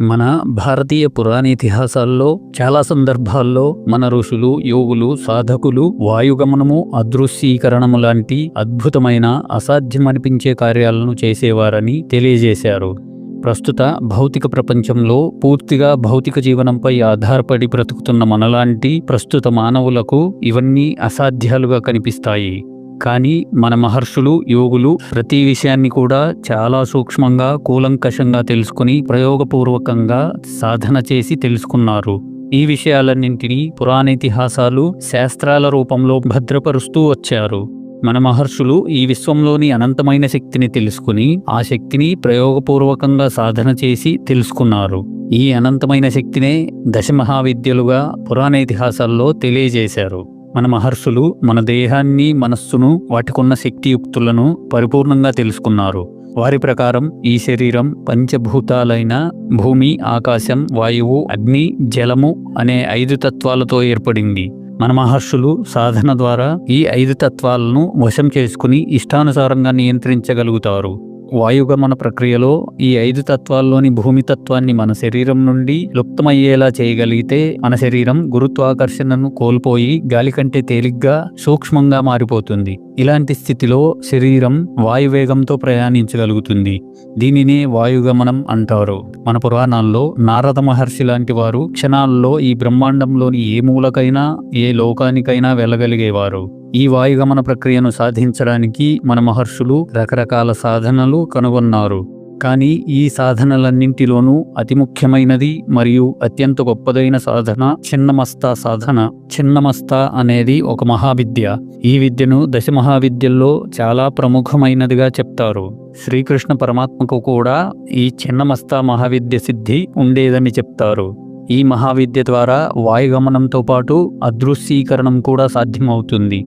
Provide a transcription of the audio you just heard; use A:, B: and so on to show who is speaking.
A: మన భారతీయ పురాణేతిహాసాల్లో చాలా సందర్భాల్లో మన ఋషులు యోగులు సాధకులు వాయుగమనము అదృశ్యీకరణము లాంటి అద్భుతమైన అసాధ్యమనిపించే కార్యాలను చేసేవారని తెలియజేశారు. ప్రస్తుత భౌతిక ప్రపంచంలో పూర్తిగా భౌతిక జీవనంపై ఆధారపడి బ్రతుకుతున్న మనలాంటి ప్రస్తుత మానవులకు ఇవన్నీ అసాధ్యాలుగా కనిపిస్తాయి. కానీ మన మహర్షులు యోగులు ప్రతి విషయాన్ని కూడా చాలా సూక్ష్మంగా కూలంకషంగా తెలుసుకుని ప్రయోగపూర్వకంగా సాధన చేసి తెలుసుకున్నారు. ఈ విషయాలన్నింటినీ పురాణేతిహాసాలు శాస్త్రాల రూపంలో భద్రపరుస్తూ వచ్చారు. మన మహర్షులు ఈ విశ్వంలోని అనంతమైన శక్తిని తెలుసుకుని ఆ శక్తిని ప్రయోగపూర్వకంగా సాధన చేసి తెలుసుకున్నారు. ఈ అనంతమైన శక్తినే దశమహావిద్యలుగా పురాణేతిహాసాల్లో తెలియజేశారు. మన మహర్షులు మన దేహాన్ని మనస్సును వాటికున్న శక్తియుక్తులను పరిపూర్ణంగా తెలుసుకున్నారు. వారి ప్రకారం ఈ శరీరం పంచభూతాలైన భూమి ఆకాశం వాయువు అగ్ని జలము అనే ఐదు తత్వాలతో ఏర్పడింది. మన మహర్షులు సాధన ద్వారా ఈ ఐదు తత్వాలను వశం చేసుకుని ఇష్టానుసారంగా నియంత్రించగలుగుతారు. వాయుగమన ప్రక్రియలో ఈ ఐదు తత్వాల్లోని భూమి తత్వాన్ని మన శరీరం నుండి లుప్తమయ్యేలా చేయగలిగితే మన శరీరం గురుత్వాకర్షణను కోల్పోయి గాలి కంటే తేలిగ్గా సూక్ష్మంగా మారిపోతుంది. ఇలాంటి స్థితిలో శరీరం వాయువేగంతో ప్రయాణించగలుగుతుంది. దీనినే వాయుగమనం అంటారు. మన పురాణాల్లో నారద మహర్షి లాంటి వారు క్షణాల్లో ఈ బ్రహ్మాండంలోని ఏ మూలకైనా ఏ లోకానికైనా వెళ్ళగలిగేవారు. ఈ వాయుగమన ప్రక్రియను సాధించడానికి మన మహర్షులు రకరకాల సాధనలు కనుగొన్నారు. కానీ ఈ సాధనలన్నింటిలోనూ అతి ముఖ్యమైనది మరియు అత్యంత గొప్పదైన సాధన చిన్నమస్తా సాధన. చిన్నమస్తా అనేది ఒక మహావిద్య. ఈ విద్యను దశ మహావిద్యల్లో చాలా ప్రముఖమైనదిగా చెప్తారు. శ్రీకృష్ణ పరమాత్మకు కూడా ఈ చిన్నమస్తా మహావిద్య సిద్ధి ఉండేదని చెప్తారు. ఈ మహావిద్య ద్వారా వాయుగమనంతో పాటు అదృశ్యీకరణం కూడా సాధ్యమవుతుంది.